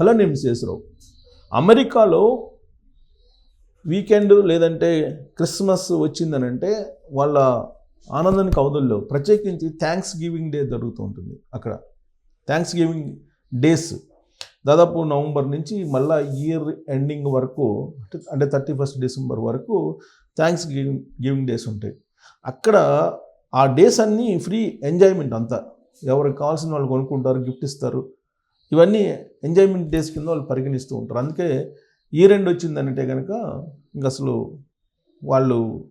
Hello నేను శేషరావు అమెరికాలో weekend లేదంటే క్రిస్మస్ వచ్చిందనంటే వాళ్ళ ఆనందానికి అవధుల్లో ప్రత్యేకించి థ్యాంక్స్ గివింగ్ డే జరుగుతూ ఉంటుంది అక్కడ. థ్యాంక్స్ గివింగ్ డేస్ దాదాపు నవంబర్ నుంచి మళ్ళా ఇయర్ ఎండింగ్ వరకు అంటే- అంటే థర్టీ ఫస్ట్ డిసెంబర్ వరకు థ్యాంక్స్ గివింగ్ గివింగ్ డేస్ ఉంటాయి. అక్కడ ఆ డేస్ అన్నీ ఫ్రీ ఎంజాయ్మెంట్ అంతా. ఎవరికి కావాల్సిన వాళ్ళు కొనుక్కుంటారు గిఫ్ట్ ఇస్తారు. ఇవన్నీ ఎంజాయ్మెంట్ డేస్ కింద వాళ్ళు పరిగణిస్తూ ఉంటారు. అందుకే ఈ రెండు వచ్చిందంటే కనుక ఇంక అసలు వాళ్ళు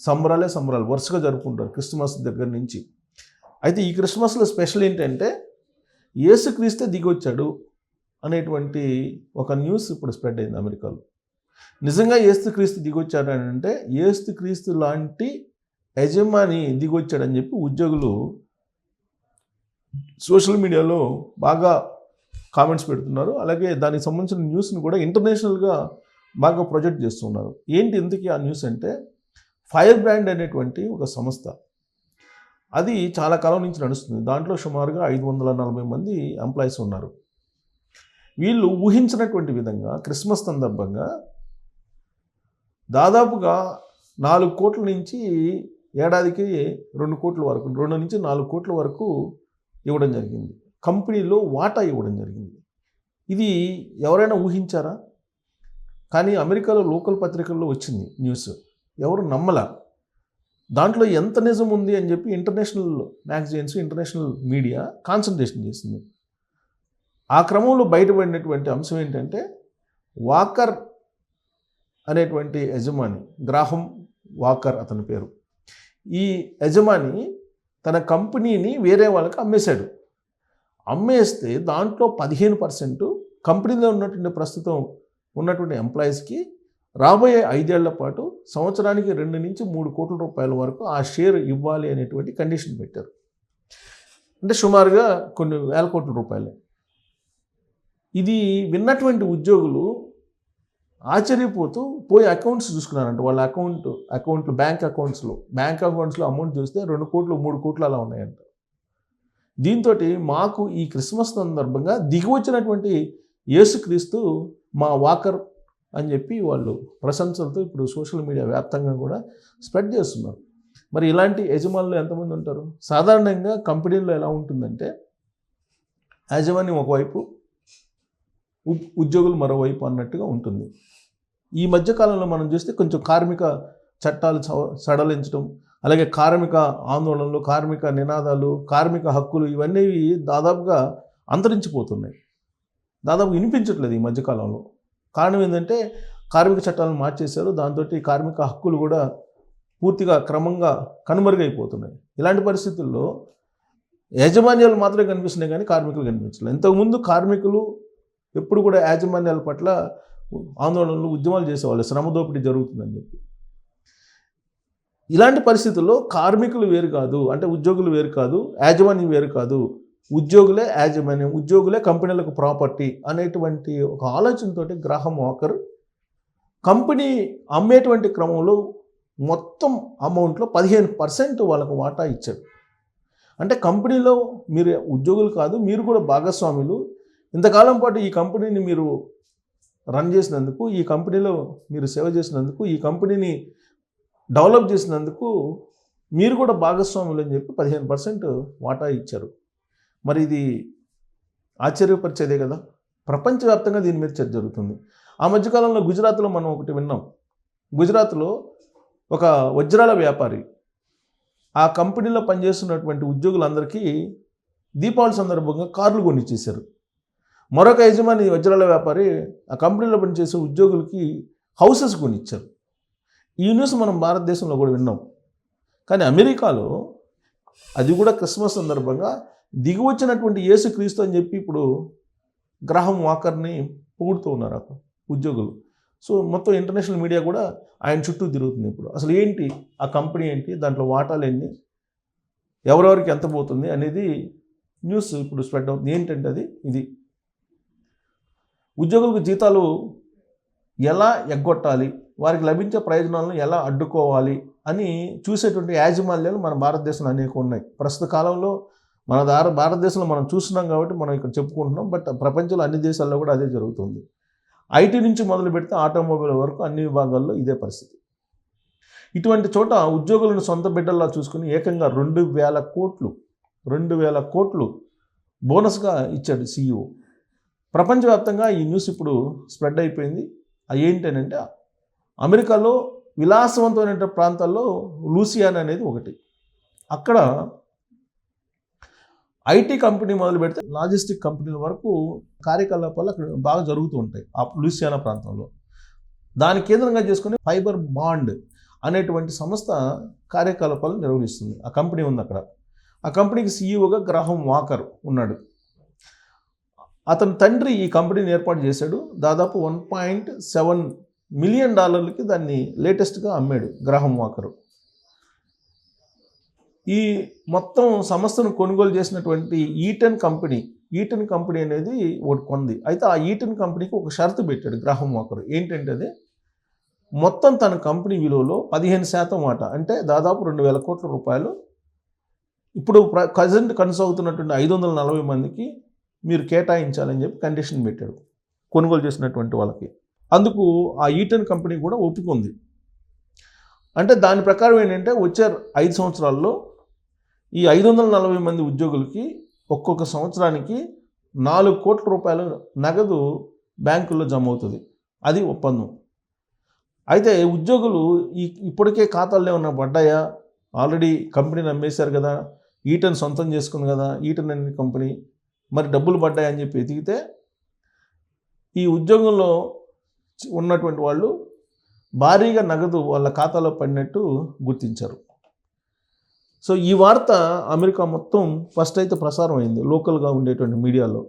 సంబరాలే సంబరాలు వరుసగా జరుపుకుంటారు క్రిస్మస్ దగ్గర నుంచి. అయితే ఈ క్రిస్మస్లో స్పెషల్ ఏంటంటే యేసుక్రీస్తే దిగొచ్చాడు అనేటువంటి ఒక న్యూస్ ఇప్పుడు స్ప్రెడ్ అయింది అమెరికాలో. నిజంగా ఏస్తుక్రీస్తు దిగొచ్చాడు అని అంటే ఏస్తుక్రీస్తు లాంటి యజమాని దిగొచ్చాడని చెప్పి ఉద్యోగులు సోషల్ మీడియాలో బాగా కామెంట్స్ పెడుతున్నారు. అలాగే దానికి సంబంధించిన న్యూస్ని కూడా ఇంటర్నేషనల్గా బాగా ప్రొజెక్ట్ చేస్తున్నారు. ఏంటి ఎందుకు ఆ న్యూస్ అంటే ఫైర్ బ్రాండ్ అనేటువంటి ఒక సంస్థ. అది చాలా కాలం నుంచి నడుస్తుంది. దాంట్లో సుమారుగా ఐదు వందల నలభై మంది ఎంప్లాయీస్ ఉన్నారు. వీళ్ళు ఊహించినటువంటి విధంగా క్రిస్మస్ సందర్భంగా దాదాపుగా నాలుగు కోట్ల నుంచి ఏడాదికి రెండు కోట్ల వరకు రెండు నుంచి నాలుగు కోట్ల వరకు ఇవ్వడం జరిగింది. కంపెనీలో వాటా ఇవ్వడం జరిగింది. ఇది ఎవరైనా ఊహించారా? కానీ అమెరికాలో లోకల్ పత్రికల్లో వచ్చింది న్యూస్. ఎవరు నమ్మలా? దాంట్లో ఎంత నిజం ఉంది అని చెప్పి international magazines international media concentration చేసింది. ఆ క్రమంలో బయటపడినటువంటి అంశం ఏంటంటే వాకర్ అనేటువంటి యజమాని గ్రాహం వాకర్ అతని పేరు. ఈ యజమాని తన కంపెనీని వేరే వాళ్ళకి అమ్మేశాడు. అమ్మేస్తే దాంట్లో పదిహేను పర్సెంట్ కంపెనీలో ఉన్నటువంటి ప్రస్తుతం ఉన్నటువంటి ఎంప్లాయీస్కి రాబోయే ఐదేళ్ళ పాటు సంవత్సరానికి రెండు నుంచి మూడు కోట్ల రూపాయల వరకు ఆ షేర్ ఇవ్వాలి అనేటువంటి కండిషన్ పెట్టారు. అంటే సుమారుగా కొన్ని వేల కోట్ల రూపాయలే. ఇది విన్నటువంటి ఉద్యోగులు ఆశ్చర్యపోతూ పోయి అకౌంట్స్ చూసుకున్నారంట. వాళ్ళ అకౌంట్ అకౌంట్లు బ్యాంక్ అకౌంట్స్లో బ్యాంక్ అకౌంట్స్లో అమౌంట్ చూస్తే రెండు కోట్లు మూడు కోట్లు అలా ఉన్నాయంట. దీంతో మాకు ఈ క్రిస్మస్ సందర్భంగా దిగివచ్చినటువంటి యేసుక్రీస్తు మా వాకర్ అని చెప్పి వాళ్ళు ప్రశంసలతో ఇప్పుడు సోషల్ మీడియా వ్యాప్తంగా కూడా స్ప్రెడ్ చేస్తున్నారు. మరి ఇలాంటి యజమానులు ఎంతమంది ఉంటారు? సాధారణంగా కంపెనీల్లో ఎలా ఉంటుందంటే యాజమాన్యం ఒకవైపు ఉద్యోగులు మరోవైపు అన్నట్టుగా ఉంటుంది. ఈ మధ్యకాలంలో మనం చూస్తే కొంచెం కార్మిక చట్టాలు సడలించడం అలాగే కార్మిక ఆందోళనలు కార్మిక నినాదాలు కార్మిక హక్కులు ఇవన్నీ దాదాపుగా అంతరించిపోతున్నాయి. దాదాపు వినిపించట్లేదు ఈ మధ్యకాలంలో. కారణం ఏంటంటే కార్మిక చట్టాలను మార్చేశారు. దాంతో కార్మిక హక్కులు కూడా పూర్తిగా క్రమంగా కనుమరుగైపోతున్నాయి. ఇలాంటి పరిస్థితుల్లో యాజమాన్యాలు మాత్రమే కనిపిస్తున్నాయి కానీ కార్మికులు కనిపించలేదు ఇంతకుముందు కార్మికులు ఎప్పుడు కూడా యాజమాన్యాల పట్ల ఆందోళనలు ఉద్యమాలు చేసేవాళ్ళు. శ్రమ దోపిడీ జరుగుతుందని చెప్పి. ఇలాంటి పరిస్థితుల్లో కార్మికులు వేరు కాదు అంటే ఉద్యోగులు వేరు కాదు యాజమాన్యం వేరు కాదు. ఉద్యోగులే యాజమాన్యం ఉద్యోగులే కంపెనీలకు ప్రాపర్టీ అనేటువంటి ఒక ఆలోచనతోటి గ్రాహం వాకర్ కంపెనీ అమ్మేటువంటి క్రమంలో మొత్తం అమౌంట్లో పదిహేను పర్సెంట్ వాళ్ళకు వాటా ఇచ్చాడు అంటే కంపెనీలో మీరు ఉద్యోగులు కాదు మీరు కూడా భాగస్వాములు. ఇంతకాలం పాటు ఈ కంపెనీని మీరు రన్ చేసినందుకు ఈ కంపెనీలో మీరు సేవ చేసినందుకు ఈ కంపెనీని డెవలప్ చేసినందుకు మీరు కూడా భాగస్వాములు అని చెప్పి పదిహేను పర్సెంట్ వాటా ఇచ్చారు. మరి ఇది ఆశ్చర్యపరిచేదే కదా. ప్రపంచవ్యాప్తంగా దీని మీద చర్చ జరుగుతుంది. ఆ మధ్యకాలంలో గుజరాత్లో మనం ఒకటి విన్నాం. గుజరాత్లో ఒక వజ్రాల వ్యాపారి ఆ కంపెనీలో పనిచేస్తున్నటువంటి ఉద్యోగులందరికీ దీపావళి సందర్భంగా కార్లు కొనిచ్చేశారు. మరొక యజమాని వజ్రాల వ్యాపారి ఆ కంపెనీలో పనిచేసే ఉద్యోగులకి హౌసెస్ కొనిచ్చారు. ఈ న్యూస్ మనం భారతదేశంలో కూడా విన్నాం. కానీ అమెరికాలో అది కూడా క్రిస్మస్ సందర్భంగా దిగి వచ్చినటువంటి యేసుక్రీస్తు అని చెప్పి ఇప్పుడు గ్రహం వాకర్ని పొగుడుతూ ఉన్నారు అక్కడ ఉద్యోగులు. సో మొత్తం ఇంటర్నేషనల్ మీడియా కూడా ఆయన చుట్టూ తిరుగుతుంది ఇప్పుడు. అసలు ఏంటి? ఆ కంపెనీ ఏంటి? దాంట్లో వాటాలు ఎన్ని ఎవరెవరికి ఎంత పోతుంది అనేది న్యూస్ ఇప్పుడు స్ప్రెడ్ అవుతుంది. ఏంటంటే అది? ఇది. ఉద్యోగులకు జీతాలు ఎలా ఎగ్గొట్టాలి? వారికి లభించే ప్రయోజనాలను ఎలా అడ్డుకోవాలి అని చూసేటువంటి యాజమాన్యాలు మన భారతదేశంలో అనేక ఉన్నాయి. ప్రస్తుత కాలంలో మన దార భారతదేశంలో మనం చూస్తున్నాం కాబట్టి మనం ఇక్కడ చెప్పుకుంటున్నాం. బట్ ప్రపంచంలో అన్ని దేశాల్లో కూడా అదే జరుగుతుంది. ఐటీ నుంచి మొదలు పెడితే ఆటోమొబైల్ వరకు అన్ని విభాగాల్లో ఇదే పరిస్థితి. ఇటువంటి చోట ఉద్యోగులను సొంత బిడ్డల్లా చూసుకుని ఏకంగా రెండు వేల కోట్లు రెండు వేల కోట్లు బోనస్గా ఇచ్చాడు సీఈఓ ప్రపంచవ్యాప్తంగా ఈ న్యూస్ ఇప్పుడు స్ప్రెడ్ అయిపోయింది. అది ఏంటనంటే అమెరికాలో విలాసవంతమైన ప్రాంతాల్లో లూసియానా అనేది ఒకటి. అక్కడ ఐటీ కంపెనీ మొదలు పెడితే లాజిస్టిక్ కంపెనీల వరకు కార్యకలాపాలు అక్కడ బాగా జరుగుతూ ఉంటాయి ఆ లూసియానా ప్రాంతంలో. దాని కేంద్రంగా చేసుకుని ఫైబర్ బాండ్ అనేటువంటి సంస్థ కార్యకలాపాలు నిర్వహిస్తుంది. ఆ కంపెనీ ఉంది అక్కడ. ఆ కంపెనీకి సీఈఓగా గ్రాహం వాకర్ ఉన్నాడు. అతని తండ్రి ఈ కంపెనీని ఏర్పాటు చేశాడు. దాదాపు వన్ పాయింట్ సెవెన్ మిలియన్ డాలర్లకి దాన్ని లేటెస్ట్గా అమ్మాడు గ్రహం వాకరు. ఈ మొత్తం సంస్థను కొనుగోలు చేసినటువంటి ఈటెన్ కంపెనీ ఈటెన్ కంపెనీ అనేది ఒకటి కొంది. అయితే ఆ ఈటెన్ కంపెనీకి ఒక షరతు పెట్టాడు గ్రహం వాకరు. ఏంటంటే అది? మొత్తం తన కంపెనీ విలువలో పదిహేను శాతం వాట అంటే దాదాపు రెండు వేల కోట్ల రూపాయలు. ఇప్పుడు ప్రజెంట్ కొనసాగుతున్నటువంటి ఐదు వందల నలభై మందికి మీరు కేటాయించాలని చెప్పి కండిషన్ పెట్టాడు. కొనుగోలు చేసినటువంటి వాళ్ళకి. అందుకు ఆ ఈటన్ కంపెనీ కూడా ఒప్పుకుంది అంటే దాని ప్రకారం ఏంటంటే వచ్చే ఐదు సంవత్సరాల్లో ఈ ఐదు వందల నలభై మంది ఉద్యోగులకి ఒక్కొక్క సంవత్సరానికి నాలుగు కోట్ల రూపాయలు నగదు బ్యాంకుల్లో జమ అవుతుంది. అది ఒప్పందం. అయితే ఉద్యోగులు ఈ ఇప్పటికే ఖాతాల్లో ఏమన్నా పడ్డాయా? ఆల్రెడీ కంపెనీని అమ్మేశారు కదా. ఈటన్ సొంతం చేసుకుంది కదా. ఈటన్ అనే కంపెనీ. మరి డబ్బులు పడ్డాయని చెప్పి ఎతికితే ఈ ఉద్యోగంలో ఉన్నటువంటి వాళ్ళు భారీగా నగదు వాళ్ళ ఖాతాలో పడినట్టు గుర్తించారు. సో ఈ వార్త అమెరికా మొత్తం ఫస్ట్ అయితే ప్రసారం అయింది లోకల్గా ఉండేటువంటి మీడియాలో.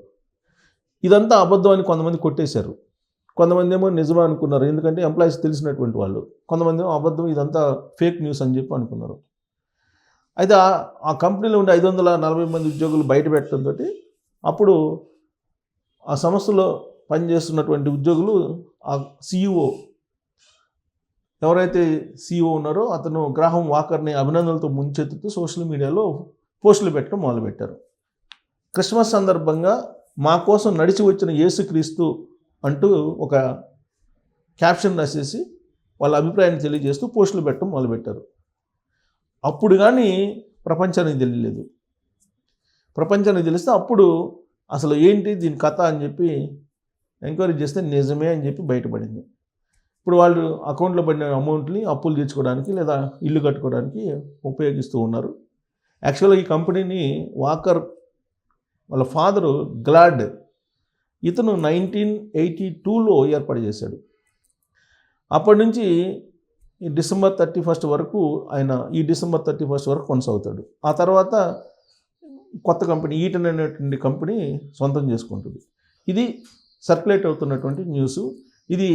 ఇదంతా అబద్ధం అని కొంతమంది కొట్టేశారు. కొంతమంది ఏమో నిజమే అనుకున్నారు. ఎందుకంటే ఎంప్లాయీస్ తెలిసినటువంటి వాళ్ళు. కొంతమంది ఏమో అబద్ధం ఇదంతా ఫేక్ న్యూస్ అని చెప్పి అనుకున్నారు. అయితే ఆ- ఆ కంపెనీలో ఉండే ఐదు వందల నలభై మంది ఉద్యోగులు బయట పెట్టడంతో అప్పుడు ఆ సంస్థలో పనిచేస్తున్నటువంటి ఉద్యోగులు ఆ సిఇఓ ఎవరైతే సీఈఓ ఉన్నారో అతను గ్రాహం వాకర్ని అభినందనలతో ముంచెత్తుతూ సోషల్ మీడియాలో పోస్టులు పెట్టడం మొదలుపెట్టారు. క్రిస్మస్ సందర్భంగా మా కోసం నడిచి వచ్చిన యేసుక్రీస్తు అంటూ ఒక క్యాప్షన్ రాసేసి వాళ్ళ అభిప్రాయాన్ని తెలియజేస్తూ పోస్టులు పెట్టడం మొదలుపెట్టారు. అప్పుడు కానీ ప్రపంచానికి తెలియలేదు. ప్రపంచానికి తెలిస్తే అప్పుడు అసలు ఏంటి దీని కథ అని చెప్పి ఎంక్వైరీ చేస్తే నిజమే అని చెప్పి బయటపడింది. ఇప్పుడు వాళ్ళు అకౌంట్లో పడిన అమౌంట్ని అప్పులు తీర్చుకోవడానికి లేదా ఇల్లు కట్టుకోవడానికి ఉపయోగిస్తూ ఉన్నారు. యాక్చువల్గా ఈ కంపెనీని వాకర్ వాళ్ళ ఫాదరు గ్లాడ్ ఇతను నైన్టీన్ ఎయిటీ టూలో ఏర్పాటు చేశాడు. అప్పటి నుంచి ఈ డిసెంబర్ థర్టీ ఫస్ట్ వరకు ఆయన ఈ డిసెంబర్ థర్టీ ఫస్ట్ వరకు కొనసాగుతాడు. ఆ తర్వాత కొత్త కంపెనీ ఈటన్ అనేటువంటి కంపెనీ సొంతం చేసుకుంటుంది. ఇది సర్క్యులేట్ అవుతున్నటువంటి న్యూస్. ఇది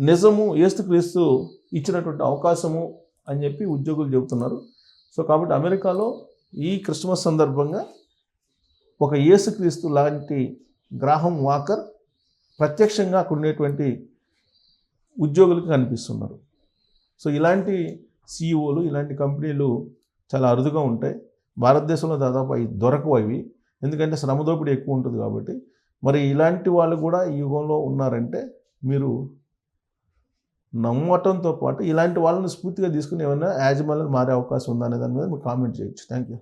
నిజము ఏసుక్రీస్తు ఇచ్చినటువంటి అవకాశము అని చెప్పి ఉద్యోగులు చెబుతున్నారు. సో కాబట్టి అమెరికాలో ఈ క్రిస్మస్ సందర్భంగా ఒక యేసుక్రీస్తు లాంటి గ్రాహం వాకర్ ప్రత్యక్షంగా ఉండేటువంటి ఉద్యోగులకు కనిపిస్తున్నారు. సో ఇలాంటి సీఈఓలు ఇలాంటి కంపెనీలు చాలా అరుదుగా ఉంటాయి. భారతదేశంలో దాదాపు అవి దొరకవు అవి. ఎందుకంటే శ్రమ దోపిడీ ఎక్కువ ఉంటుంది కాబట్టి మరి ఇలాంటి వాళ్ళు కూడా ఈ యుగంలో ఉన్నారంటే మీరు నమ్మటంతో పాటు ఇలాంటి వాళ్ళని స్ఫూర్తిగా తీసుకుని ఏమైనా యాజమాన్యం మారే అవకాశం ఉందనే దాని మీద మీరు కామెంట్ చేయొచ్చు. Thank you